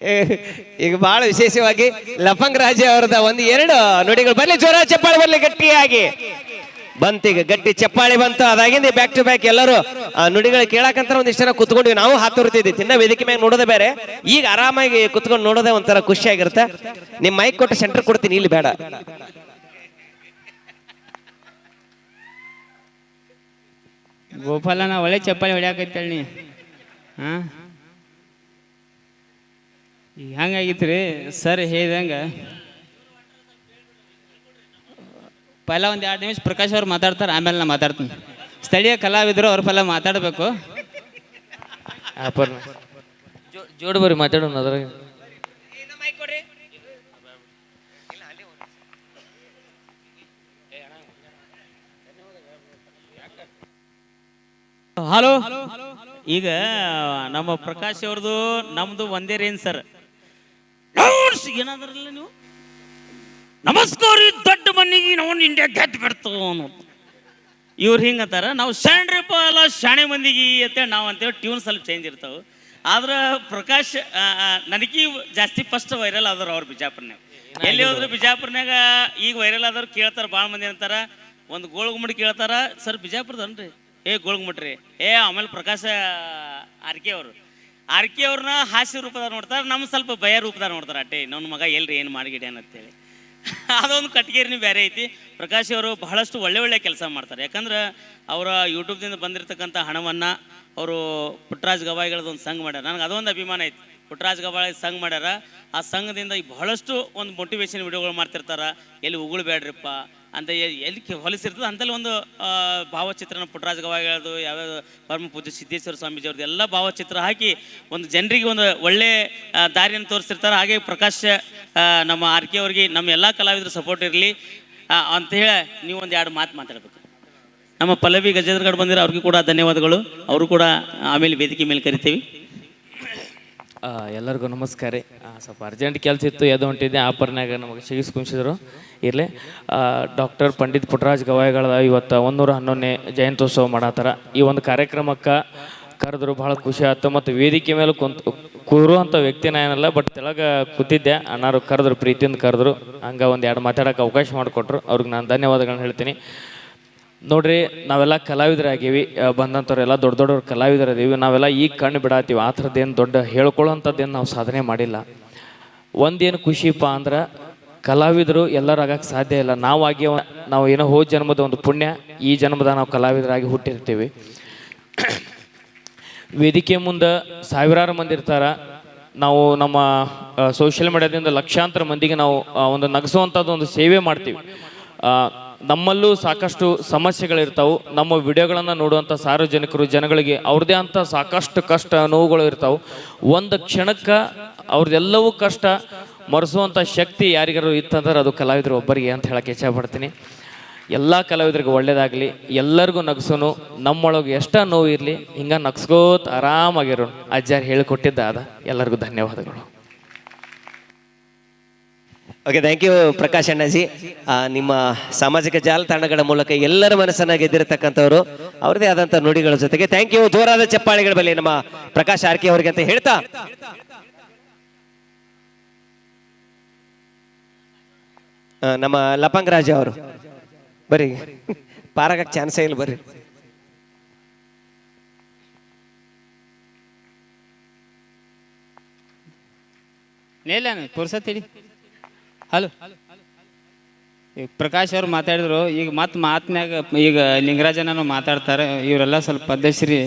ಈಗ ಬಹಳ ವಿಶೇಷವಾಗಿ ಲಫಂಗ್ ರಾಜ ಅವರದ ಒಂದು ಎರಡು ನುಡಿಗಳು ಬರ್ಲಿ. ಜ್ವರ ಚಪ್ಪಾಳೆ ಬರ್ಲಿ ಗಟ್ಟಿಯಾಗಿ. ಬಂತೀಗ ಗಟ್ಟಿ ಚಪ್ಪಾಳೆ ಬಂತು. ಅದಾಗಿಂದ ಬ್ಯಾಕ್ ಟು ಬ್ಯಾಕ್ ಎಲ್ಲರೂ, ಆ, ನುಡಿಗಳು ಕೇಳಕಂತ ಒಂದಿಷ್ಟು ಜನ ಕುತ್ಕೊಂಡ್ವಿ ನಾವು ಹಾತುರ್ತಿದ್ವಿ. ತಿನ್ನ ವೇದಿಕೆ ಮ್ಯಾಗ ನೋಡೋದೇ ಬೇರೆ. ಈಗ ಆರಾಮಾಗಿ ಕುತ್ಕೊಂಡು ನೋಡೋದೇ ಒಂಥರ ಖುಷಿಯಾಗಿರುತ್ತೆ. ನಿಮ್ಮ ನಿಮ್ ಮೈಕ್ ಕೊಟ್ಟು ಸೆಂಟರ್ ಕೊಡ್ತೀನಿ, ಇಲ್ಲಿ ಬೇಡ. ಗೋಪಾಲನ ಒಳ್ಳೆ ಚಪ್ಪಾಳಿ ಹೊಡ್ಯಾಕೈತೇಳಿ ನೀ. ಹಾಂ? ಈಗ ಹಂಗಾಗಿತ್ತು ರೀ ಸರ್ ಹೇಳ್ದಂಗೆ. ಪೈಲ ಒಂದು ಎರಡು ನಿಮಿಷ ಪ್ರಕಾಶ್ ಅವ್ರು ಮಾತಾಡ್ತಾರೆ ಆಮೇಲೆ ನಾ ಮಾತಾಡ್ತೀನಿ. ಸ್ಥಳೀಯ ಕಲಾವಿದ್ರು ಅವ್ರ ಪೈಲ ಮಾತಾಡಬೇಕು. ಜೋಡು ಬರ್ರಿ ಮಾತಾಡೋಣ ಅದ್ರಾಗ. ಹಲೋ ಈಗ ನಮ್ಮ ಪ್ರಕಾಶ್ ಅವ್ರದ್ದು ನಮ್ದು ಒಂದೇ ರೇಂಜ್ ಸರ್. ಏನಾದ್ರಲ್ಲ ನೀವು? ನಮಸ್ಕಾರ, ದೊಡ್ಡ ಮನೆಗೆ ನಾವು ಇಂಡಿಯಾ ಗೆದ್ದು ಬಿಡ್ತು ಅನ್ನೋದು. ಇವ್ರು ಹಿಂಗಂತಾರ, ನಾವು ಶಾಣ್ರಪ್ಪ ಅಲ್ಲ, ಶಾಣೆ ಮಂದಿಗೆ ಅಂತೇಳಿ ನಾವು ಅಂತೇಳಿ ಟ್ಯೂನ್ ಸ್ವಲ್ಪ ಚೇಂಜ್ ಇರ್ತಾವೆ. ಆದ್ರೆ ಪ್ರಕಾಶ್ ನನಗೆ ಜಾಸ್ತಿ ಫಸ್ಟ್ ವೈರಲ್ ಆದ್ರು ಅವ್ರು ಬಿಜಾಪುರ್ನಾಗ ಎಲ್ಲಿ ಹೋದ್ರು ಬಿಜಾಪುರ್ನಾಗ ಈಗ ವೈರಲ್ ಆದವ್ರು ಕೇಳ್ತಾರ ಭಾಳ ಮಂದಿ ಅಂತಾರ, ಒಂದು ಗೋಳ್ಗುಮಟ್ ಕೇಳ್ತಾರ, ಸರ್ ಬಿಜಾಪುರದನ್ರಿ ಏ ಗೋಳ್ಗುಮಟ್ರಿ ಏ, ಆಮೇಲೆ ಪ್ರಕಾಶ ಆರ್ಕೆ ಅವರು. ಆರ್ಕೆ ಅವ್ರನ್ನ ಹಾಸ್ಯ ರೂಪದಾಗ ನೋಡ್ತಾರೆ ನಮ್ಮ ಸ್ವಲ್ಪ ಭಯ ರೂಪದಾಗ ನೋಡ್ತಾರೆ, ಅಟ್ಟೆ ನನ್ನ ಮಗ ಎಲ್ರಿ ಏನು ಅಂತ ಅಂತೇಳಿ ಅದೊಂದು ಕಟ್ಗೇರಿನ ಬೇರೆ ಐತಿ. ಪ್ರಕಾಶ್ ಅವರು ಬಹಳಷ್ಟು ಒಳ್ಳೆ ಒಳ್ಳೆ ಕೆಲಸ ಮಾಡ್ತಾರೆ. ಯಾಕಂದ್ರೆ ಅವರ ಯೂಟ್ಯೂಬ್ದಿಂದ ಬಂದಿರತಕ್ಕಂಥ ಹಣವನ್ನು ಅವರು ಪುಟ್ಟರಾಜ್ ಗವಾಯಿಗಳದೊಂದು ಒಂದು ಸಂಘ ಮಾಡ್ಯಾರ. ನನಗೆ ಅದೊಂದು ಅಭಿಮಾನ ಐತಿ. ಪುಟ್ಟರಾಜ್ ಗವಾಯಿ ಸಂಘ ಮಾಡ್ಯಾರ. ಆ ಸಂಘದಿಂದ ಬಹಳಷ್ಟು ಒಂದು ಮೋಟಿವೇಶನ್ ವಿಡಿಯೋಗಳು ಮಾಡ್ತಿರ್ತಾರ. ಎಲ್ಲಿ ಉಗುಳ್ಬೇಡ್ರಿಪ್ಪ ಅಂತ ಎಲ್ಲಿ ಹೊಲಿಸಿರ್ತದೆ ಅಂತಲ್ಲಿ ಒಂದು ಭಾವಚಿತ್ರನ ಪುಟ್ಟರಾಜ ಗವಾಯಿಗಳದು ಯಾವ್ಯಾವ ಪರಮ ಪೂಜ್ಯ ಸಿದ್ದೇಶ್ವರ ಸ್ವಾಮೀಜಿ ಅವ್ರದ್ದು ಎಲ್ಲ ಭಾವಚಿತ್ರ ಹಾಕಿ ಒಂದು ಜನರಿಗೆ ಒಂದು ಒಳ್ಳೆ ದಾರಿಯನ್ನು ತೋರಿಸಿರ್ತಾರೆ. ಹಾಗೆ ಪ್ರಕಾಶ್ ನಮ್ಮ ಆರ್ ಕೆ ಅವ್ರಿಗೆ ನಮ್ಮ ಎಲ್ಲ ಕಲಾವಿದರು ಸಪೋರ್ಟ್ ಇರಲಿ. ಅಂತ ಹೇಳಿ ನೀವು ಒಂದು ಎರಡು ಮಾತು ಮಾತಾಡಬೇಕು. ನಮ್ಮ ಪಲ್ಲವಿ ಗಜೇಂದ್ರಗಡ್ ಬಂದಿರೋ ಅವ್ರಿಗೆ ಕೂಡ ಧನ್ಯವಾದಗಳು. ಅವರು ಕೂಡ ಆಮೇಲೆ ವೇದಿಕೆ ಮೇಲೆ ಕರಿತೀವಿ. ಎಲ್ಲರಿಗೂ ನಮಸ್ಕಾರ ರೀ. ಸ್ವಲ್ಪ ಅರ್ಜೆಂಟ್ ಕೆಲಸ ಇತ್ತು, ಎದು ಹೊಂಟಿದ್ದೆ ಆಪರ್ನಾಗ ನಮಗೆ ಸಿಗಿಸ್ಕೊಂಡ್ಸಿದ್ರು ಇರಲಿ. ಡಾಕ್ಟರ್ ಪಂಡಿತ್ ಪುಟ್ಟರಾಜ್ ಗವಾಯಿಗಳ ಇವತ್ತು ಒಂದೂರ ಹನ್ನೊಂದನೇ ಜಯಂತ್ಯೋತ್ಸವ ಮಾಡತ್ತಾರ. ಈ ಒಂದು ಕಾರ್ಯಕ್ರಮಕ್ಕೆ ಕರೆದ್ರು ಭಾಳ ಖುಷಿ ಆಯ್ತು ಮತ್ತು ವೇದಿಕೆ ಮೇಲೆ ಕುಂತು ಕೂರುವಂಥ ವ್ಯಕ್ತಿನ ಏನಲ್ಲ ಬಟ್ ತೆಳಗ ಕೂತಿದ್ದೆ. ಅನ್ನಾರು ಕರೆದ್ರು, ಪ್ರೀತಿಯಿಂದ ಕರೆದ್ರು. ಹಂಗೆ ಒಂದು ಎರಡು ಮಾತಾಡೋಕೆ ಅವಕಾಶ ಮಾಡಿಕೊಟ್ರು. ಅವ್ರಿಗೆ ನಾನು ಧನ್ಯವಾದಗಳನ್ನ ಹೇಳ್ತೀನಿ. ನೋಡ್ರಿ, ನಾವೆಲ್ಲ ಕಲಾವಿದರಾಗೀವಿ ಬಂದಂಥವ್ರೆಲ್ಲ ದೊಡ್ಡ ದೊಡ್ಡವ್ರು ಕಲಾವಿದರದೀವಿ, ನಾವೆಲ್ಲ ಈಗ ಕಣ್ಣು ಬಿಡಾತೀವಿ, ಆ ಥರದ್ದೇನು ದೊಡ್ಡ ಹೇಳ್ಕೊಳ್ಳೋಂಥದ್ದೇನು ನಾವು ಸಾಧನೆ ಮಾಡಿಲ್ಲ. ಒಂದೇನು ಖುಷಿಪ್ಪ ಅಂದ್ರೆ, ಕಲಾವಿದರು ಎಲ್ಲರೂ ಆಗಕ್ಕೆ ಸಾಧ್ಯ ಇಲ್ಲ. ನಾವಾಗಿ ನಾವು ಏನೋ ಹೋದ ಜನ್ಮದ ಒಂದು ಪುಣ್ಯ, ಈ ಜನ್ಮದ ನಾವು ಕಲಾವಿದರಾಗಿ ಹುಟ್ಟಿರ್ತೀವಿ. ವೇದಿಕೆ ಮುಂದೆ ಸಾವಿರಾರು ಮಂದಿ ಇರ್ತಾರ. ನಾವು ನಮ್ಮ ಸೋಷಿಯಲ್ ಮೀಡಿಯಾದಿಂದ ಲಕ್ಷಾಂತರ ಮಂದಿಗೆ ನಾವು ಒಂದು ನಗಿಸುವಂಥದ್ದು ಒಂದು ಸೇವೆ ಮಾಡ್ತೀವಿ. ನಮ್ಮಲ್ಲೂ ಸಾಕಷ್ಟು ಸಮಸ್ಯೆಗಳಿರ್ತಾವೆ. ನಮ್ಮ ವಿಡಿಯೋಗಳನ್ನು ನೋಡುವಂಥ ಸಾರ್ವಜನಿಕರು, ಜನಗಳಿಗೆ ಅವ್ರದ್ದೇ ಅಂತ ಸಾಕಷ್ಟು ಕಷ್ಟ ನೋವುಗಳು ಇರ್ತಾವೆ. ಒಂದು ಕ್ಷಣಕ್ಕೆ ಅವ್ರದ್ದೆಲ್ಲವೂ ಕಷ್ಟ ಮರೆಸುವಂಥ ಶಕ್ತಿ ಯಾರಿಗಾರು ಇತ್ತಂದ್ರೆ ಅದು ಕಲಾವಿದರು ಒಬ್ಬರಿಗೆ ಅಂತ ಹೇಳಕ್ಕೆ ಇಚ್ಛಪಡ್ತೀನಿ ಎಲ್ಲ ಕಲಾವಿದರಿಗೆ ಒಳ್ಳೇದಾಗಲಿ, ಎಲ್ಲರಿಗೂ ನಗ್ಸೋನು, ನಮ್ಮೊಳಗೆ ಎಷ್ಟ ನೋವು ಇರಲಿ, ಹಿಂಗೆ ನಗ್ಸ್ಕೋತ ಆರಾಮಾಗಿರೋನು. ಅಜ್ಜಾರು ಹೇಳಿಕೊಟ್ಟಿದ್ದ ಅದ ಎಲ್ಲರಿಗೂ ಧನ್ಯವಾದಗಳು. Okay thank you Prakash Annaji ನಿಮ್ಮ ಸಾಮಾಜಿಕ ಜಾಲತಾಣಗಳ ಮೂಲಕ ಎಲ್ಲರ ಮನಸ್ಸನ್ನ ಗೆದ್ದಿರತಕ್ಕಂಥವ್ರು, ಅವ್ರದೇ ಆದಂಥ ನುಡಿಗಳ ಜೊತೆಗೆ ಥ್ಯಾಂಕ್ ಯು ಜೋರಾದ ಚಪ್ಪಾಳೆಗಳ ಬಳಿ ನಮ್ಮ ಪ್ರಕಾಶ್ ಆರ್ಕೆ ಅವರಿಗೆ ಅಂತ ಹೇಳ್ತಾ. ನಮ್ಮ ಲಪಂಗ್ ರಾಜ ಅವರು. ಬರ್ರಿ. ಪಾರಾಗ ಚಾನ್ಸೇ ಇಲ್ಲ, ಬರ್ರಿ. ನೇಲ ಪುರ್ಸತ್ತಿಡಿ ಹಲೋ. ಈಗ ಪ್ರಕಾಶ್ ಅವ್ರು ಮಾತಾಡಿದ್ರು, ಈಗ ಮತ್ತೆ ಮಾತಿನಾಗ ಈಗ ಲಿಂಗರಾಜನೂ ಮಾತಾಡ್ತಾರೆ. ಇವರೆಲ್ಲ ಸ್ವಲ್ಪ ಪದ್ಧಶ್ರೀ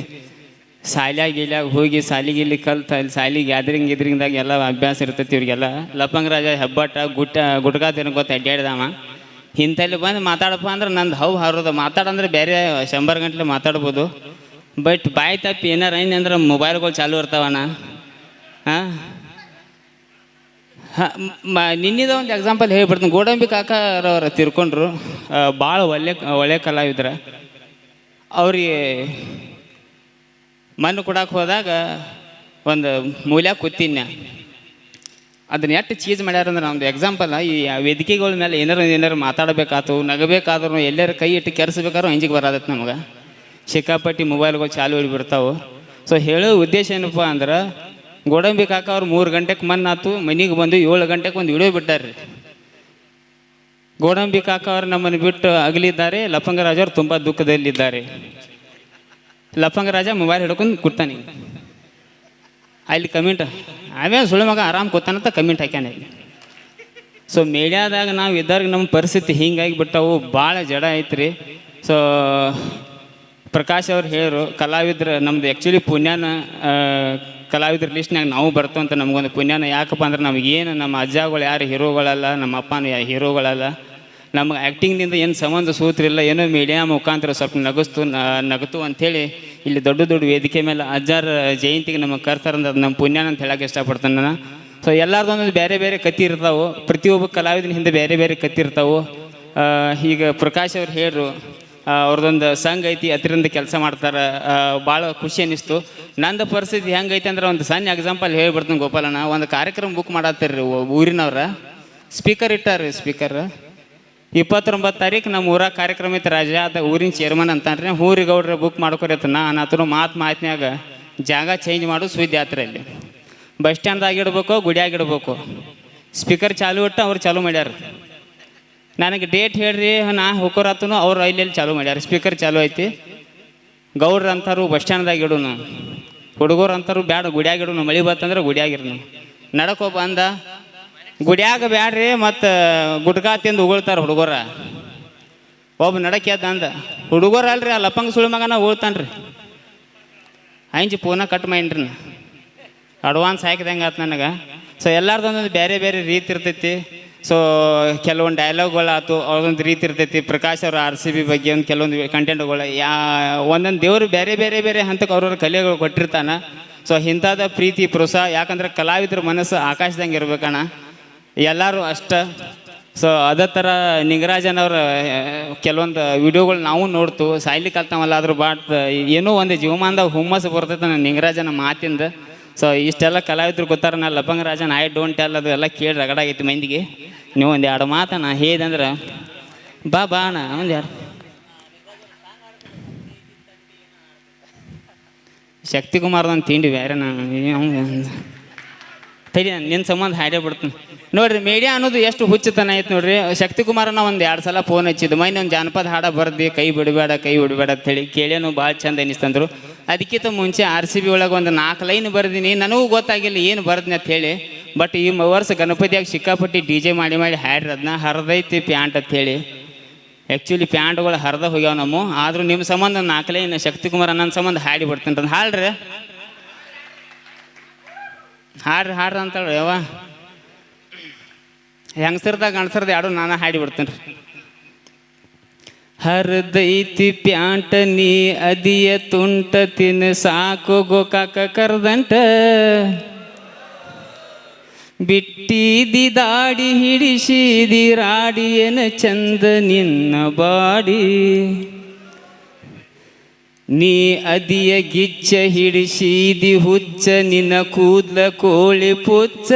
ಶಾಲ್ಯಾಗ ಗೀಲ್ಯಾಗ ಹೋಗಿ ಸಾಲಿಗೆ ಗೀಲಿ ಕಲ್ತ ಅಲ್ಲಿ ಸಾಲಿ ಗ್ಯಾದರಿಂಗ್ ಗಿದ್ರಿಂಗ್ದಾಗ ಎಲ್ಲ ಅಭ್ಯಾಸ ಇರ್ತೈತಿ ಇವ್ರಿಗೆಲ್ಲ. ಲಪಂಗ್ ರಾಜ ಹೆಬ್ಬಟ್ಟ, ಗುಟ್ಟ, ಗುಟ್ಕಾ ತಿನ್ಕೋತ ಅಡ್ಡಾಡ್ದವ ಇಂಥಲ್ಲಿ ಬಂದು ಮಾತಾಡಪ್ಪ ಅಂದ್ರೆ ನಂದು ಹೌ ಹಾರೋದು. ಮಾತಾಡಂದ್ರೆ ಬೇರೆ ಶಂಬರ್ ಗಂಟ್ಲೆ ಮಾತಾಡ್ಬೋದು. ಬಟ್ ಬಾಯ್ ತಪ್ಪಿ ಏನಾರ ಅಂದ್ರೆ ಮೊಬೈಲ್ಗಳು ಚಾಲು ಇರ್ತಾವಣ್ಣ. ಹಾಂ? ನಿನ್ನಿದ ಒಂದು ಎಕ್ಸಾಂಪಲ್ ಹೇಳ್ಬಿಡ್ತೀನಿ. ಗೋಡಂಬಿ ಕಾಕರವ್ರ ತಿರ್ಕೊಂಡ್ರು. ಭಾಳ ಒಳ್ಳೆ ಒಳ್ಳೆ ಕಲಾವಿದ್ರ. ಅವ್ರಿಗೆ ಮಣ್ಣು ಕೊಡಕ್ಕೆ ಹೋದಾಗ ಒಂದು ಮೂಲ ಕೂತಿನ್ಯ ಅದನ್ನ ಎಷ್ಟು ಚೀಸ್ ಮಾಡ್ಯಾರ ಅಂದ್ರೆ ನಮ್ದು ಎಕ್ಸಾಂಪಲ್ ಈ ವೇದಿಕೆಗಳ ಮೇಲೆ ಏನಾರು ಏನಾರು ಮಾತಾಡಬೇಕಾತು, ನಗಬೇಕಾದ್ರೂ ಎಲ್ಲರ ಕೈ ಇಟ್ಟು ಕೆರೆಸ್ಬೇಕಾದ್ರೂ ಅಂಜಿಗೆ ಬರೋದತ್ತೆ ನಮ್ಗೆ. ಸಿಕ್ಕಾಪಟ್ಟಿ ಮೊಬೈಲ್ಗಳು ಚಾಲು ಹಿಡಿಬಿಡ್ತಾವೆ. ಸೊ ಹೇಳೋ ಉದ್ದೇಶ ಏನಪ್ಪ ಅಂದ್ರೆ ಗೋಡಂಬಿ ಕಾಕ ಅವ್ರು ಮೂರು ಗಂಟೆಗೆ ಮನ್ ಆತು, ಮನೆಗೆ ಬಂದು ಏಳು ಗಂಟೆಗೆ ಒಂದು ವಿಡಿಯೋ ಬಿಟ್ಟಾರ್ರಿ. ಗೋಡಂಬಿ ಕಾಕ ಅವರು ನಮ್ಮನ್ನು ಬಿಟ್ಟು ಅಗಲಿದ್ದಾರೆ, ಲಫಂಗರಾಜ್ ಅವರು ತುಂಬ ದುಃಖದಲ್ಲಿದ್ದಾರೆ. ಲಫಂಗರಾಜ ಮೊಬೈಲ್ ಹಿಡ್ಕೊಂಡು ಕೂತಾನೆ. ಅಲ್ಲಿ ಕಮೆಂಟ್, ಅವೇ ಸುಳ್ಳು ಮಗ ಆರಾಮ್ ಕೂತಾನಂತ ಕಮೆಂಟ್ ಹಾಕ್ಯಾನ. ಸೊ ಮೀಡಿಯಾದಾಗ ನಾವು ಇದ್ದಾಗ ನಮ್ಮ ಪರಿಸ್ಥಿತಿ ಹಿಂಗಾಗಿ ಬಿಟ್ಟವು, ಭಾಳ ಜಡ ಐತ್ರಿ. ಸೊ ಪ್ರಕಾಶ್ ಅವ್ರು ಹೇಳರು, ಕಲಾವಿದ್ರ ನಮ್ದು ಆ್ಯಕ್ಚುಲಿ ಪುಣ್ಯನ ಕಲಾವಿದ್ರ ಲಿಸ್ಟ್ನಾಗ ನಾವು ಬರ್ತು ಅಂತ ನಮಗೊಂದು ಪುಣ್ಯನ. ಯಾಕಪ್ಪ ಅಂದ್ರೆ ನಮಗೇನು, ನಮ್ಮ ಅಜ್ಜಗಳು ಯಾರು ಹೀರೋಗಳಲ್ಲ, ನಮ್ಮ ಅಪ್ಪನ ಹೀರೋಗಳಲ್ಲ. ನಮ್ಗೆ ಆ್ಯಕ್ಟಿಂಗ್ನಿಂದ ಏನು ಸಂಬಂಧ ಸೂತ್ರಿಲ್ಲ ಏನೋ ಮೀಡಿಯಾ ಮುಖಾಂತರ ಸ್ವಲ್ಪ ನಗಸ್ತು ನಗತು ಅಂಥೇಳಿ ಇಲ್ಲಿ ದೊಡ್ಡ ದೊಡ್ಡ ವೇದಿಕೆ ಮೇಲೆ ಅಜ್ಜಾರ ಜಯಂತಿಗೆ ನಮಗೆ ಕರ್ತಾರಂದ್ರೆ ಅದು ನಮ್ಮ ಪುಣ್ಯನ ಅಂತ ಹೇಳಕ್ಕೆ ಇಷ್ಟಪಡ್ತೇನೆ ನಾನು. ಸೊ ಎಲ್ಲರದ್ದು ಬೇರೆ ಬೇರೆ ಕತ್ತಿ ಇರ್ತಾವೆ. ಪ್ರತಿಯೊಬ್ಬ ಕಲಾವಿದನ ಹಿಂದೆ ಬೇರೆ ಬೇರೆ ಕತ್ತಿ ಇರ್ತಾವೆ. ಈಗ ಪ್ರಕಾಶ್ ಅವ್ರು ಹೇಳ್ರು ಅವ್ರದ್ದೊಂದು ಸಂಘ ಐತಿ ಅದರಿಂದ ಕೆಲಸ ಮಾಡ್ತಾರೆ. ಭಾಳ ಖುಷಿ ಅನ್ನಿಸ್ತು ನಂದು ಪರಿಸ್ಥಿತಿ ಹೆಂಗೈತೆ ಅಂದ್ರೆ ಒಂದು ಸಣ್ಣ ಎಕ್ಸಾಂಪಲ್ ಹೇಳ್ಬಿಡ್ತೀನಿ ಗೋಪಾಲಣ್ಣ. ಒಂದು ಕಾರ್ಯಕ್ರಮ ಬುಕ್ ಮಾಡತ್ತೀರಿ ಊರಿನವ್ರ. ಸ್ಪೀಕರ್ ಇಟ್ಟಾರ್ರಿ ಸ್ಪೀಕರ್ ಇಪ್ಪತ್ತೊಂಬತ್ತು ತಾರೀಕು ನಮ್ಮ ಊರ ಕಾರ್ಯಕ್ರಮ ಐತೆ ರಾಜ. ಅದ ಊರಿನ ಚೇರ್ಮನ್ ಅಂತಾನ್ರಿ. ಊರಿಗೆ ಗೌಡ್ರೆ ಬುಕ್ ಮಾಡ್ಕೊರಿತ ನಾನು ಆತನು ಮಾತು ಮಾತಿನಾಗ ಜಾಗ ಚೇಂಜ್ ಮಾಡು, ಸುದ್ದಿ ಯಾತ್ರೆಯಲ್ಲಿ ಬಸ್ ಸ್ಟ್ಯಾಂಡ್ದಾಗ ಇಡ್ಬೇಕು ಗುಡಿಯಾಗಿಡ್ಬೇಕು ಸ್ಪೀಕರ್ ಚಾಲು ಇಟ್ಟು ಅವ್ರು ಚಾಲು ಮಾಡ್ಯಾರ. ನನಗೆ ಡೇಟ್ ಹೇಳ್ರಿ, ನಾ ಹೋಗೋರಾತನು ಅವ್ರು ಇಲ್ಲಿ ಚಾಲೂ ಮಾಡ್ಯಾರ. ಸ್ಪೀಕರ್ ಚಾಲೂ ಐತಿ. ಗೌಡ್ರು ಅಂತಾರು ಬಸ್ ಸ್ಟ್ಯಾಂಡ್ದಾಗ ಇಡೋನು. ಹುಡುಗರು ಅಂತಾರು ಬ್ಯಾಡ, ಗುಡಿಯಾಗ ಇಡೋನು. ಮಳೆ ಬತ್ತಂದ್ರೆ ಗುಡಿಯಾಗಿರೋನು ನಡಕೋ ಬಂದ ಗುಡಿಯಾಗ ಬ್ಯಾಡ್ರಿ, ಮತ್ತು, ಗುಟ್ಕಾ ತಿಂದು ಉಗುಳ್ತಾರೆ ಹುಡುಗರ. ಒಬ್ಬ ನಡಕ್ಕೆ ಅಂದ. ಹುಡುಗರು ಅಲ್ರಿ, ಆ ಲಪ್ಪಂಗ ಸುಳಿ ಮಗನ ಉಳ್ತಾನ್ರಿ ಹಂಚಿ ಪೂನ ಕಟ್ ಮಾಡಿನ್ರಿ. ಅಡ್ವಾನ್ಸ್ ಹಾಕಿದಂಗೆ ಆತು ನನಗೆ. ಸೊ ಎಲ್ಲರದೊಂದೊಂದು ಬೇರೆ ಬೇರೆ ರೀತಿ ಇರ್ತೈತಿ. ಸೊ ಕೆಲವೊಂದು ಡೈಲಾಗ್ಗಳಾಯ್ತು ಅವ್ರದೊಂದು ರೀತಿ ಇರ್ತೈತಿ. ಪ್ರಕಾಶ್ ಅವ್ರ ಆರ್ ಸಿ ಬಿ ಬಗ್ಗೆ ಒಂದು ಕೆಲವೊಂದು ಕಂಟೆಂಟ್ಗಳು ಯಾ, ಒಂದೊಂದು ದೇವರು ಬೇರೆ ಬೇರೆ ಬೇರೆ ಹಂತಕ್ಕೆ ಅವ್ರವ್ರ ಕಲೆಗಳು ಕೊಟ್ಟಿರ್ತಾನೆ. ಸೊ ಇಂಥದ ಪ್ರೀತಿ, ಪ್ರೋತ್ಸಾಹ, ಯಾಕಂದ್ರೆ ಕಲಾವಿದ್ರ ಮನಸ್ಸು ಆಕಾಶದಂಗೆ ಇರ್ಬೇಕಣ್ಣ ಎಲ್ಲರೂ ಅಷ್ಟ. ಸೊ ಅದೇ ಥರ ಅವರ, ಕೆಲವೊಂದು ವಿಡಿಯೋಗಳು ನಾವು ನೋಡ್ತು. ಸಾಯ್ಲಿ ಕಲ್ತಾವಲ್ಲ ಅದ್ರ ಬಾಟ್ ಏನೋ ಒಂದು ಜೀವಮಾನದಾಗ ಹುಮ್ಮಸ್ಸು ಬರ್ತೈತೆ ನನ್ನ ನಿಂಗರಾಜನ ಮಾತಿಂದ. ಸೊ ಇಷ್ಟೆಲ್ಲ ಕಲಾವಿದ್ರು ಗೊತ್ತಾರ ನಾ ಲಪಂಗ ರಾಜನ್ ಐ ಡೋಂಟ್ ಟೆಲ್ ಅದು ಎಲ್ಲ ಕೇಳಿ ರಗಡಾಗೈತಿ ಮಂದಿಗೆ. ನೀವು ಒಂದು ಎರಡು ಮಾತನ ನಾ ಹೇಳಿದಂದ್ರೆ ಬಾ ಬಾ ಅಣ್ಣ, ಒಂದು ಯಾರು? ಶಕ್ತಿಕುಮಾರ್ದೊಂದು ತಿಂಡಿ ಬೇರೆ ನಾನು ತಡಿ ನಿನ್ನ ಸಂಬಂಧ ಹಾಡೇ ಬಿಡ್ತೀನಿ. ನೋಡ್ರಿ ಮೀಡಿಯಾ ಅನ್ನೋದು ಎಷ್ಟು ಹುಚ್ಚತನ ಐತೆ ನೋಡ್ರಿ. ಶಕ್ತಿಕುಮಾರನ ಒಂದು ಎರಡು ಸಲ ಫೋನ್ ಹಚ್ಚಿದ್ದು. ಮೈ ಒಂದು ಜಾನಪದ ಹಾಡ ಬರ್ದು, ಕೈ ಬಿಡಬೇಡ ಕೈ ಬಿಡಬೇಡ ಅಂತೇಳಿ ಕೇಳೇನು ಭಾಳ ಚಂದ ಅನಿಸ್ತಂದ್ರು. ಅದಕ್ಕಿಂತ ಮುಂಚೆ ಆರ್ ಸಿ ಬಿ ಒಳಗೆ ಒಂದು ನಾಲ್ಕು ಲೈನ್ ಬರ್ದೀನಿ. ನನಗೂ ಗೊತ್ತಾಗಿಲ್ಲ ಏನು ಬರ್ದಿನಿ ಅಂತ ಹೇಳಿ. ಬಟ್ ಈ ವರ್ಷ ಗಣಪತಿಯಾಗಿ ಸಿಕ್ಕಾಪಟ್ಟಿ ಡಿ ಜೆ ಮಾಡಿ ಮಾಡಿ ಹಾಡ್ರಿ ಅದನ್ನ ಹರಿದೈತಿ ಪ್ಯಾಂಟ್ ಅಂತ ಹೇಳಿ ಆ್ಯಕ್ಚುಲಿ ಪ್ಯಾಂಟ್ಗಳು ಹರಿದ ಹೋಗ್ಯಾವ ನಮ್ಮ, ಆದರೂ ನಿಮ್ಮ ಸಂಬಂಧ ನಾಲ್ಕಲೇ ಇನ್ನು ಶಕ್ತಿಕುಮಾರ ನನ್ನ ಸಂಬಂಧ ಹಾಡಿ ಬಿಡ್ತೀನಿ ಅಂತ. ಹಾಡ್ರಿ. ಹಾಡ್ರಿ ಹಾಡ್ರಿ ಅಂತೇಳಿ ಯಾವ ಹೆಂಗಸರ್ದಾಗ ಗಣಸರ್ದ ಎರಡು ನಾನು ಹಾಡಿ ಬಿಡ್ತೀನಿ ರೀ ಹರಿದೈತಿ ಪ್ಯಾಂಟ ನೀ ಅದಿಯ ತುಂಟ ತಿನ್ ಸಾಕು ಗೋಕಾಕ ಕರ್ದಂಟ. ಬಿಟ್ಟಿದಿ ದಾಡಿ ಹಿಡಿಸಿದಿ ರಾಡಿಯನ ಚಂದ ನಿನ್ನ ಬಾಡಿ. ನೀ ಅದಿಯ ಗಿಚ್ಚ ಹಿಡಿಸಿದಿ ಹುಚ್ಚ, ನಿನ್ನ ಕೂದ್ಲ ಕೋಳಿ ಪುಚ್ಚ.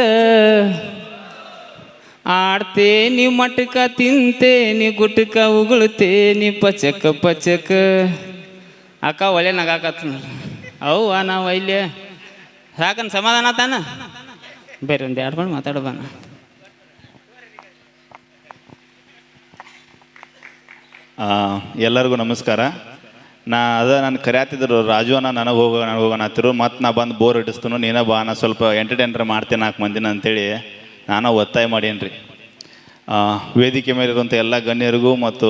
ಆಡ್ತೇನಿ ಮಟಕ, ತಿಂತೇನಿ ಗುಟಕ, ಉಗುಳ್ತೇನಿ ಪಚಕ ಪಚಕ. ಅಕ್ಕ ಒಳ್ಳೆ ನಗಾಕತ್ತ ಅವ್ವ ನಾವು ಇಲ್ಲೇ ಸಾಕನ್ ಸಮಾಧಾನ ತಾನ ಬೇರೆ ಒಂದು ಎರಡು ಮಾಡಿ ಮಾತಾಡೋಣ. ಎಲ್ಲರಿಗೂ ನಮಸ್ಕಾರ. ನಾ ಅದ ನಾನು ಕರೆಯತ್ತಿದ್ರು ರಾಜು ಅಣ್ಣ ನನಗೆ ಹೋಗೋ, ನನಗೆ ಹೋಗೋಣ ಹತ್ತಿರು ಮತ್ತು ನಾ ಬಂದು ಬೋರ್ ಹಿಡಿಸ್ತನು. ನೀನ ಬಾ, ನಾ ಸ್ವಲ್ಪ ಎಂಟರ್ಟೈನರ್ ಮಾಡ್ತೀನಿ ನಾಲ್ಕು ಮಂದಿನ ಅಂತೇಳಿ ನಾನು ಒತ್ತಾಯ ಮಾಡೇನ್ರಿ. ವೇದಿಕೆ ಮೇಲಿರುವಂಥ ಎಲ್ಲ ಗಣ್ಯರಿಗೂ ಮತ್ತು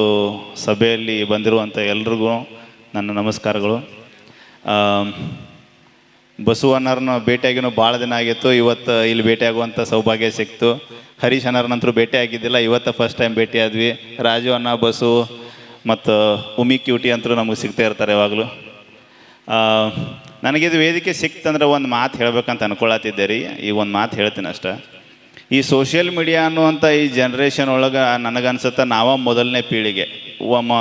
ಸಭೆಯಲ್ಲಿ ಬಂದಿರುವಂಥ ಎಲ್ರಿಗೂ ನನ್ನ ನಮಸ್ಕಾರಗಳು. ಬಸವಣ್ಣರನ್ನ ಭೇಟಿಯಾಗಿನೂ ಭಾಳ ದಿನ ಆಗಿತ್ತು. ಇವತ್ತು ಇಲ್ಲಿ ಭೇಟಿಯಾಗುವಂಥ ಸೌಭಾಗ್ಯ ಸಿಕ್ತು. ಹರೀಶ್ ಅಣ್ಣರನ್ನಂತರೂ ಭೇಟಿ ಆಗಿದ್ದಿಲ್ಲ ಇವತ್ತು ಫಸ್ಟ್ ಟೈಮ್ ಭೇಟಿ ಆದ್ವಿ ರಾಜು ಅಣ್ಣ, ಬಸು ಮತ್ತು ಉಮಿ ಕ್ಯೂಟಿ ಅಂತೂ ನಮಗೆ ಸಿಗ್ತಾ ಇರ್ತಾರೆ ಯಾವಾಗಲೂ. ನನಗಿದು ವೇದಿಕೆ ಸಿಕ್ತಂದ್ರೆ ಒಂದು ಮಾತು ಹೇಳಬೇಕಂತ ಅನ್ಕೊಳತ್ತಿದ್ದೆ ರೀ ಈ ಒಂದು ಮಾತು ಹೇಳ್ತೀನಿ ಅಷ್ಟೇ. ಈ ಸೋಷಿಯಲ್ ಮೀಡಿಯಾ ಅನ್ನುವಂಥ ಈ ಜನ್ರೇಷನ್ ಒಳಗೆ ನನಗನ್ಸುತ್ತೆ ನಾವ ಮೊದಲನೇ ಪೀಳಿಗೆ. ಒಮ್ಮ,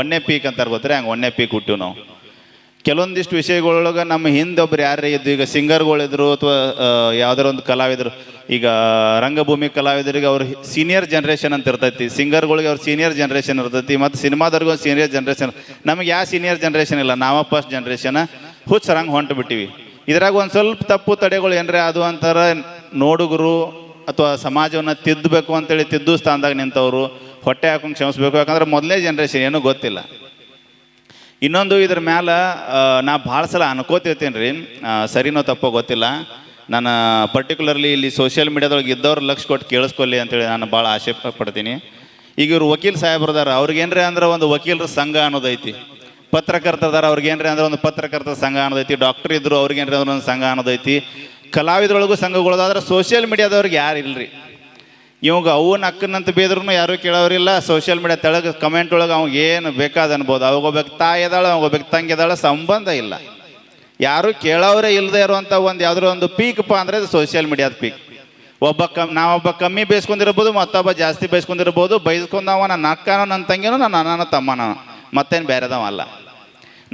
ಒಂದನೇ ಪೀಕ್ ಅಂತಾರೆ ಗೊತ್ತರೆ? ಹಂಗೆ ಒನ್ನೇ ಪೀಕ್ ಹುಟ್ಟಿವ್ ನಾವು. ಕೆಲವೊಂದಿಷ್ಟು ವಿಷಯಗಳೊಳಗೆ ನಮ್ಮ ಹಿಂದೆ ಒಬ್ರು ಯಾರೇ ಇದ್ದು, ಈಗ ಸಿಂಗರ್ಗಳಿದ್ರು ಅಥವಾ ಯಾವ್ದಾರ ಒಂದು ಕಲಾವಿದರು, ಈಗ ರಂಗಭೂಮಿ ಕಲಾವಿದರಿಗೆ ಅವ್ರ ಸೀನಿಯರ್ ಜನ್ರೇಷನ್ ಅಂತ ಇರ್ತೈತಿ. ಸಿಂಗರ್ಗಳಿಗೆ ಅವ್ರ ಸೀನಿಯರ್ ಜನ್ರೇಷನ್ ಇರ್ತೈತಿ, ಮತ್ತು ಸಿನಿಮಾದವ್ರಿಗೂ ಒಂದು ಸೀನಿಯರ್ ಜನ್ರೇಷನ್ ನಮಗೆ ಯಾವ ಸೀನಿಯರ್ ಜನ್ರೇಷನ್ ಇಲ್ಲ, ನಾವ ಫಸ್ಟ್ ಜನ್ರೇಷನ್ ಹುಚ್ಚರಂಗೆ ಹೊಂಟು ಬಿಟ್ಟಿವಿ. ಇದ್ರಾಗ ಒಂದು ಸ್ವಲ್ಪ ತಪ್ಪು ತಡೆಗಳು ಏನ್ರಿ, ಅದು ಅಂತಾರೆ ನೋಡುಗರು ಅಥವಾ ಸಮಾಜವನ್ನು ತಿದ್ದಬೇಕು ಅಂತೇಳಿ ತಿದ್ದು ಸ್ಥಾನದಾಗ ನಿಂತವರು, ಹೊಟ್ಟೆ ಹಾಕೊಂಡು ಕ್ಷಮಿಸ್ಬೇಕು. ಯಾಕಂದ್ರೆ ಮೊದಲನೇ ಜನ್ರೇಷನ್ ಏನೂ ಗೊತ್ತಿಲ್ಲ. ಇನ್ನೊಂದು ಇದ್ರ ಮ್ಯಾಲ ನಾ ಭಾಳ ಸಲ ಅನ್ಕೋತಿರ್ತೀನಿ ರೀ ಸರಿನೋ ತಪ್ಪೋ ಗೊತ್ತಿಲ್ಲ. ನಾನು ಪರ್ಟಿಕ್ಯುಲರ್ಲಿ ಇಲ್ಲಿ ಸೋಷಿಯಲ್ ಮೀಡಿಯಾದೊಳಗೆ ಇದ್ದವ್ರು ಲಕ್ಷ ಕೊಟ್ಟು ಕೇಳಿಸ್ಕೊಲ್ಲಿ ಅಂತೇಳಿ ನಾನು ಭಾಳ ಆಸೆ ಪಡ್ತೀನಿ. ಈಗ ಇವ್ರು ವಕೀಲ್ ಸಾಹೇಬ್ರದಾರ ಅವ್ರಿಗೇನ್ರಿ ಅಂದ್ರೆ ಒಂದು ವಕೀಲರ ಸಂಘ ಅನ್ನೋದೈತಿ. ಪತ್ರಕರ್ತದಾರ ಅವ್ರಿಗೇನ್ರಿ ಅಂದ್ರೆ ಒಂದು ಪತ್ರಕರ್ತರ ಸಂಘ ಅನ್ನೋದೈತಿ. ಡಾಕ್ಟರ್ ಇದ್ರು ಅವ್ರಿಗೇನ್ರಿ ಅಂದ್ರೆ ಒಂದು ಸಂಘ ಅನ್ನೋದೈತಿ. ಕಲಾವಿದರೊಳಗೂ ಸಂಘಗಳದಾದ್ರೆ ಸೋಷಿಯಲ್ ಮೀಡಿಯಾದವ್ರಿಗೆ ಯಾರು ಇಲ್ರಿ. ಇವಾಗ ಅವನ ಅಕ್ಕನಂತ ಬೇದ್ರೂ ಯಾರೂ ಕೇಳೋರಿಲ್ಲ. ಸೋಷಿಯಲ್ ಮೀಡಿಯಾ ತೆಳಗೆ ಕಮೆಂಟ್ ಒಳಗೆ ಅವ್ಗೆ ಏನು ಬೇಕಾದ ಅನ್ಬೋದು. ಅವಾಗ ಒಬ್ಬಕ್ಕೆ ತಾಯಿ ಇದ್ದಾಳೆ ಅವಾಗ ಒಬ್ಬಕ್ಕೆ ತಂಗಿ ಸಂಬಂಧ ಇಲ್ಲ. ಯಾರು ಕೇಳೋರೇ ಇಲ್ಲದೆ ಇರುವಂಥ ಒಂದು ಯಾವ್ದಾರ ಒಂದು ಪೀಕ್ಪ ಅಂದರೆ ಅದು ಸೋಷಿಯಲ್ ಮೀಡಿಯಾದ ಪೀಕ್ ಒಬ್ಬ ಕಮ್, ನಾವೊಬ್ಬ ಕಮ್ಮಿ ಬೇಯಿಸ್ಕೊಂಡಿರ್ಬೋದು ಮತ್ತೊಬ್ಬ ಜಾಸ್ತಿ ಬೇಯಿಸ್ಕೊಂಡಿರ್ಬೋದು ಬೈಸ್ಕೊಂಡವ ನನ್ನ ಅಕ್ಕನೋ ನನ್ನ ತಂಗಿನೋ ನನ್ನ ಅಣ್ಣನೋ ತಮ್ಮನೋ. ಮತ್ತೇನು ಬೇರೆದವ ಅಲ್ಲ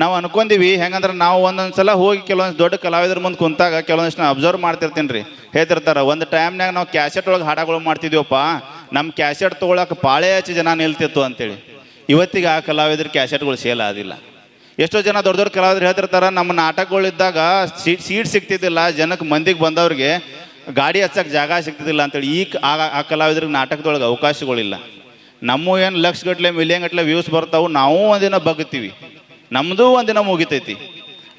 ನಾವು ಅನ್ಕೊಂಡಿವಿ, ಹೆಂಗಂದ್ರೆ ನಾವು ಒಂದೊಂದು ಸಲ ಹೋಗಿ ಕೆಲವೊಂದು ದೊಡ್ಡ ಕಲಾವಿದ್ರ ಮುಂದೆ ಕುಂತಾಗ ಕೆಲವೊಂದಿಷ್ಟು ಅಬ್ಸರ್ವ್ ಮಾಡ್ತಿರ್ತೀನಿ ರೀ ಹೇಳ್ತಿರ್ತಾರೆ, ಒಂದು ಟೈಮ್ನಾಗ ನಾವು ಕ್ಯಾಸೆಟ್ ಒಳಗೆ ಹಾಡಗಳು ಮಾಡ್ತಿದ್ವಪ್ಪ ನಮ್ಮ ಕ್ಯಾಸೆಟ್ ತೊಗೊಳಕ್ಕೆ ಪಾಳೆ ಹಚ್ಚಿ ಜನ ನಿಲ್ತಿತ್ತು ಅಂತೇಳಿ. ಇವತ್ತಿಗೆ ಆ ಕಲಾವಿದ್ರ ಕ್ಯಾಸೆಟ್ಗಳು ಸೇಲ್ ಆದಿಲ್ಲ. ಎಷ್ಟೋ ಜನ ದೊಡ್ಡ ದೊಡ್ಡ ಕಲಾವಿದ್ರು ಹೇಳ್ತಿರ್ತಾರೆ, ನಮ್ಮ ನಾಟಕಗಳಿದ್ದಾಗ ಸೀಟ್ ಸೀಟ್ ಸಿಗ್ತಿದ್ದಿಲ್ಲ ಜನಕ್ಕೆ ಮಂದಿಗೆ ಬಂದವ್ರಿಗೆ ಗಾಡಿ ಹಚ್ಚಕ್ಕೆ ಜಾಗ ಸಿಗ್ತಿದ್ದಿಲ್ಲ ಅಂತೇಳಿ, ಈ ಆ ಕಲಾವಿದ್ರಿಗೆ ನಾಟಕದೊಳಗೆ ಅವಕಾಶಗಳಿಲ್ಲ. ನಮ್ಮ ಏನು ಲಕ್ಷ ಗಟ್ಲೆ ಮಿಲಿಯನ್ ಗಟ್ಲೆ ವ್ಯೂಸ್ ಬರ್ತಾವೆ, ನಾವು ಒಂದಿನ ಬಗ್ತೀವಿ. ನಮ್ಮದು ಒಂದಿನ ಮುಗಿತೈತಿ.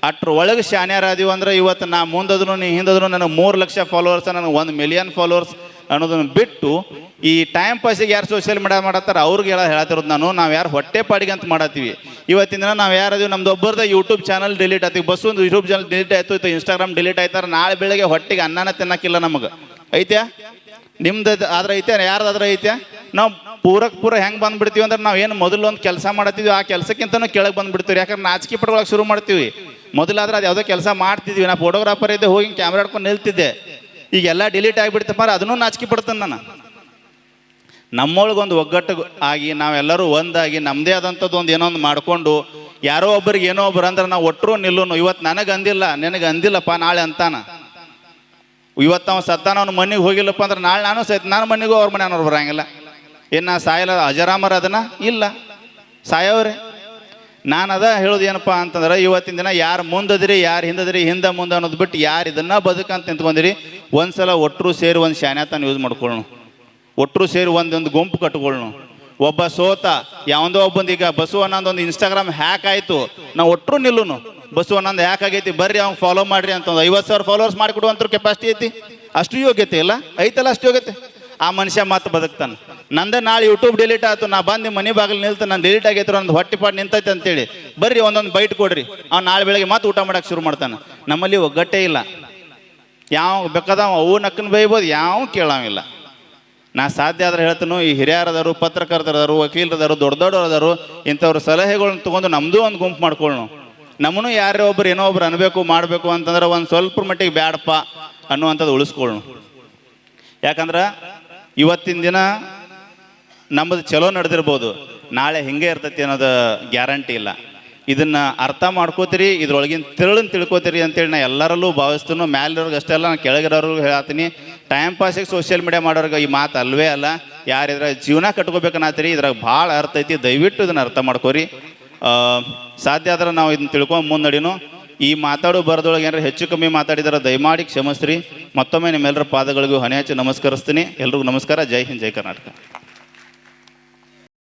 ಅಟ್ರ ಒಳಗೆ ಶಾನ್ಯಾರಾದೀವಿ ಅಂದ್ರೆ ಇವತ್ತು ನಾ ಮುಂದದ್ರು ನೀ ಹಿಂದದ್ರು ನನಗೆ ಮೂರು ಲಕ್ಷ ಫಾಲೋವರ್ಸ್ ನನಗೆ ಒಂದು ಮಿಲಿಯನ್ ಫಾಲೋವರ್ಸ್ ಅನ್ನೋದನ್ನು ಬಿಟ್ಟು ಈ ಟೈಮ್ ಪಾಸಿಗೆ ಯಾರು ಸೋಷಿಯಲ್ ಮೀಡಿಯಾ ಮಾಡತ್ತಾರ ಅವ್ರಿಗೆ ಹೇಳ ಹೇಳ್ತಿರೋದು ನಾನು. ನಾವು ಯಾರು ಹೊಟ್ಟೆ ಪಾಡಿಗೆ ಅಂತ ಮಾಡತ್ತೀವಿ. ಇವತ್ತಿನ ದಿನ ನಾವು ಅದೀವಿ ನಮ್ದು ಒಬ್ಬರದ ಯೂಟ್ಯೂಬ್ ಚಾನಲ್ ಡಿಲೀಟ್ ಆಯ್ತು ಬಸ್ ಒಂದು ಯೂಟ್ಯೂಬ್ ಚಾನಲ್ ಡಿಲೀಟ್ ಆಯ್ತು, ಇತ್ತು ಇನ್ಸ್ಟಾಗ್ರಾಮ್ ಡಿಲೀಟ್ ಆಯ್ತಾರೆ. ನಾಳೆ ಬೆಳಗ್ಗೆ ಹೊಟ್ಟೆಗೆ ಅನ್ನನ ತಿನ್ನಕ್ಕಿಲ್ಲ ನಮಗೆ. ಐತ್ಯಾ? ನಿಮ್ದು ಆದ್ರೆ ಐತೆ ಯಾರ್ದಾದ್ರೆ ಐತೆ ನಾವು ಪೂರಕ್ ಪೂರ ಹೆಂಗೆ ಬಂದ್ಬಿಡ್ತೀವಿ ಅಂದ್ರೆ ನಾವು ಏನು ಮೊದಲು ಒಂದು ಕೆಲಸ ಮಾಡತ್ತೀವಿ ಆ ಕೆಲಸಕ್ಕಿಂತನೂ ಕೆಳಗೆ ಬಂದ್ಬಿಡ್ತೀವಿ. ಯಾಕಂದ್ರೆ ನಾಚಿಕೆ ಪಡ್ಕೊಳಕ್ಕೆ ಶುರು ಮಾಡ್ತೀವಿ. ಮೊದಲಾದ್ರೆ ಅದು ಯಾವುದೋ ಕೆಲಸ ಮಾಡ್ತಿದ್ವಿ. ನಾ ಫೋಟೋಗ್ರಾಫರ್ ಇದ್ದೆ, ಹೋಗಿ ಕ್ಯಾಮ್ರಾ ಹಿಡ್ಕೊಂಡು ನಿಲ್ತಿದ್ದೆ. ಈಗೆಲ್ಲ ಡಿಲೀಟ್ ಆಗಿಬಿಡ್ತಪ್ಪ ಅದನ್ನೂ ನಾಚಿಕೆ ಪಡ್ತೇನೆ ನಾನು. ನಮ್ಮೊಳಗೊಂದು ಒಗ್ಗಟ್ಟು ಆಗಿ ನಾವೆಲ್ಲರೂ ಒಂದಾಗಿ ನಮ್ಮದೇ ಆದಂಥದ್ದು ಒಂದು ಏನೋ ಒಂದು ಮಾಡಿಕೊಂಡು, ಯಾರೋ ಒಬ್ಬರಿಗೆ ಏನೋ ಒಬ್ರು ಅಂದ್ರೆ ನಾವು ಒಟ್ಟರು ನಿಲ್ಲೋನು. ಇವತ್ತು ನನಗೆ ಅಂದಿಲ್ಲ, ನಿನಗೆ ಅಂದಿಲ್ಲಪ್ಪ ನಾಳೆ ಅಂತಾನ. ಇವತ್ತು ಅವ್ನು ಸತ್ತಾನ, ಅವ್ನ ಮನೆಗೆ ಹೋಗಿಲ್ಲಪ್ಪ ಅಂದ್ರೆ ನಾಳೆ ನಾನು ಸಹಿತ ನನ್ನ ಮನೆಗೂ ಅವ್ರ ಮನೆಯವ್ರು ಬರಂಗಿಲ್ಲ. ಏನು ಸಾಯಲ ಅಜರಾಮರ ಅದನ್ನ ಇಲ್ಲ. ಸಾಯವ್ರೆ. ನಾನು ಅದ ಹೇಳೋದು ಏನಪ್ಪ ಅಂತಂದ್ರೆ, ಇವತ್ತಿನ ದಿನ ಯಾರು ಮುಂದದಿರಿ, ಯಾರು ಹಿಂದದಿರಿ, ಹಿಂದೆ ಮುಂದೆ ಅನ್ನೋದು ಬಿಟ್ಟು ಯಾರು ಇದನ್ನ ಬದುಕಂತ ನಿಂತ್ಕೊಂಡಿರಿ ಒಂದ್ಸಲ ಒಟ್ಟರು ಸೇರಿ ಒಂದು ಶಾನ್ಯಾತನ ಯೂಸ್ ಮಾಡ್ಕೊಳ್ಳೋಣ ಒಟ್ಟರು ಸೇರಿ ಒಂದೊಂದು ಗುಂಪು ಕಟ್ಕೊಳ್ಳೋಣ ಒಬ್ಬ ಸೋತ, ಯಾವಂದೋ ಒಬ್ಬಂದು ಈಗ ಬಸು ಅನ್ನೋದು ಒಂದು ಇನ್ಸ್ಟಾಗ್ರಾಮ್ ಹ್ಯಾಕ್ ಆಯಿತು ನಾವು ಒಟ್ಟರು ನಿಲ್ಲುನು. ಬಸು ಅನ್ನೊಂದು ಹ್ಯಾಕ್ ಆಗೈತಿ, ಬರ್ರಿ ಅವ್ನು ಫಾಲೋ ಮಾಡ್ರಿ ಅಂತಂದು. ಐವತ್ತು ಸಾವಿರ ಫಾಲೋವರ್ಸ್ ಮಾಡಿಕೊಡುವಂಥ ಕೆಪಾಸಿಟಿ ಐತಿ? ಅಷ್ಟು ಯೋಗ್ಯತೆ ಇಲ್ಲ? ಐತಲ್ಲ ಅಷ್ಟು ಯೋಗ್ಯತೆ? ಆ ಮನುಷ್ಯ ಮತ್ತೆ ಬದುಕ್ತಾನೆ. ನಂದೇ ನಾಳೆ ಯೂಟ್ಯೂಬ್ ಡಿಲೀಟ್ ಆಯ್ತು, ನಾ ಬಂದು ಮನೆ ಬಾಗಿಲು ನಿಲ್ತ ನಾನು ಡಿಲೀಟ್ ಆಗೈತ್ರ ಒಂದು ಹೊಟ್ಟೆಪಾಟ್ ನಿಂತೈತೆ ಅಂತೇಳಿ. ಬರ್ರಿ ಒಂದೊಂದು ಬೈಟ್ ಕೊಡ್ರಿ. ಅವ್ನು ನಾಳೆ ಬೆಳಗ್ಗೆ ಮತ್ತೆ ಊಟ ಮಾಡಕ್ಕೆ ಶುರು ಮಾಡ್ತಾನೆ. ನಮ್ಮಲ್ಲಿ ಒಗ್ಗಟ್ಟೆ ಇಲ್ಲ. ಯಾವ ಬೇಕಾದ ಅವು ನಕ್ಕನ ಬೈಬೋದು ಯಾವ ಕೇಳಾವಿಲ್ಲ ನಾ ಸಾಧ್ಯ ಆದ್ರೆ ಹೇಳ್ತಾನು, ಈ ಹಿರಿಯರದಾರು, ಪತ್ರಕರ್ತರದಾರು, ವಕೀಲರದಾರು, ದೊಡ್ಡ ದೊಡ್ಡವರದಾರು, ಇಂಥವ್ರ ಸಲಹೆಗಳನ್ನ ತೊಗೊಂಡು ನಮ್ಮದು ಒಂದು ಗುಂಪು ಮಾಡ್ಕೊಳ್ಳೋಣ ನಮ್ಮನ್ನು ಯಾರೇ ಒಬ್ರು ಏನೋ ಒಬ್ರು ಅನ್ಬೇಕು, ಮಾಡಬೇಕು ಅಂತಂದ್ರೆ ಒಂದು ಸ್ವಲ್ಪ ಮಟ್ಟಿಗೆ ಬ್ಯಾಡಪ್ಪ ಅನ್ನುವಂಥದ್ದು ಉಳಿಸ್ಕೊಳ್ಳೋಣ ಯಾಕಂದ್ರೆ ಇವತ್ತಿನ ದಿನ ನಮ್ಮದು ಚಲೋ ನಡೆದಿರ್ಬೋದು. ನಾಳೆ ಹಿಂಗೆ ಇರ್ತೈತಿ ಅನ್ನೋದು ಗ್ಯಾರಂಟಿ ಇಲ್ಲ. ಇದನ್ನ ಅರ್ಥ ಮಾಡ್ಕೋತೀರಿ, ಇದ್ರೊಳಗಿನ ತಿರುಳನ್ ತಿಳ್ಕೊತೀರಿ ಅಂತೇಳಿ ನಾ ಎಲ್ಲರಲ್ಲೂ ಭಾವಿಸ್ತೀನಿ, ಮ್ಯಾಲಿರೋರ್ಗೆ ಅಷ್ಟೇ ಅಲ್ಲ, ನಾನು ಕೆಳಗಿರೋರ್ಗೂ ಹೇಳ್ತೀನಿ. ಟೈಮ್ ಪಾಸಿಗೆ ಸೋಷಿಯಲ್ ಮೀಡಿಯಾ ಮಾಡೋರ್ಗೆ ಈ ಮಾತು ಅಲ್ವೇ ಅಲ್ಲ. ಯಾರು ಇದ್ರಾಗ ಜೀವನ ಕಟ್ಕೋಬೇಕನ್ನತ್ತೀರಿ ಇದ್ರಾಗ ಭಾಳ ಅರ್ಥ ಐತಿ. ದಯವಿಟ್ಟು ಇದನ್ನ ಅರ್ಥ ಮಾಡ್ಕೋರಿ. ಸಾಧ್ಯ ಆದ್ರೆ ನಾವು ಇದನ್ನ ತಿಳ್ಕೊಂಡು ಮುನ್ನಡಿನು ಈ ಮಾತಾಡೋ ಬರದೊಳಗೆ ಏನಾರು ಹೆಚ್ಚು ಕಮ್ಮಿ ಮಾತಾಡಿದಾರ, ದಯಮಾಡಿ ಕ್ಷಮಿಸ್ರಿ. ಮತ್ತೊಮ್ಮೆ ನಿಮ್ಮೆಲ್ಲರ ಪಾದಗಳಿಗೂ ಹಣೆ ಹಚ್ಚಿ ನಮಸ್ಕರಿಸ್ತೀನಿ. ಎಲ್ರಿಗೂ ನಮಸ್ಕಾರ. ಜೈ ಹಿಂದ್, ಜೈ ಕರ್ನಾಟಕ.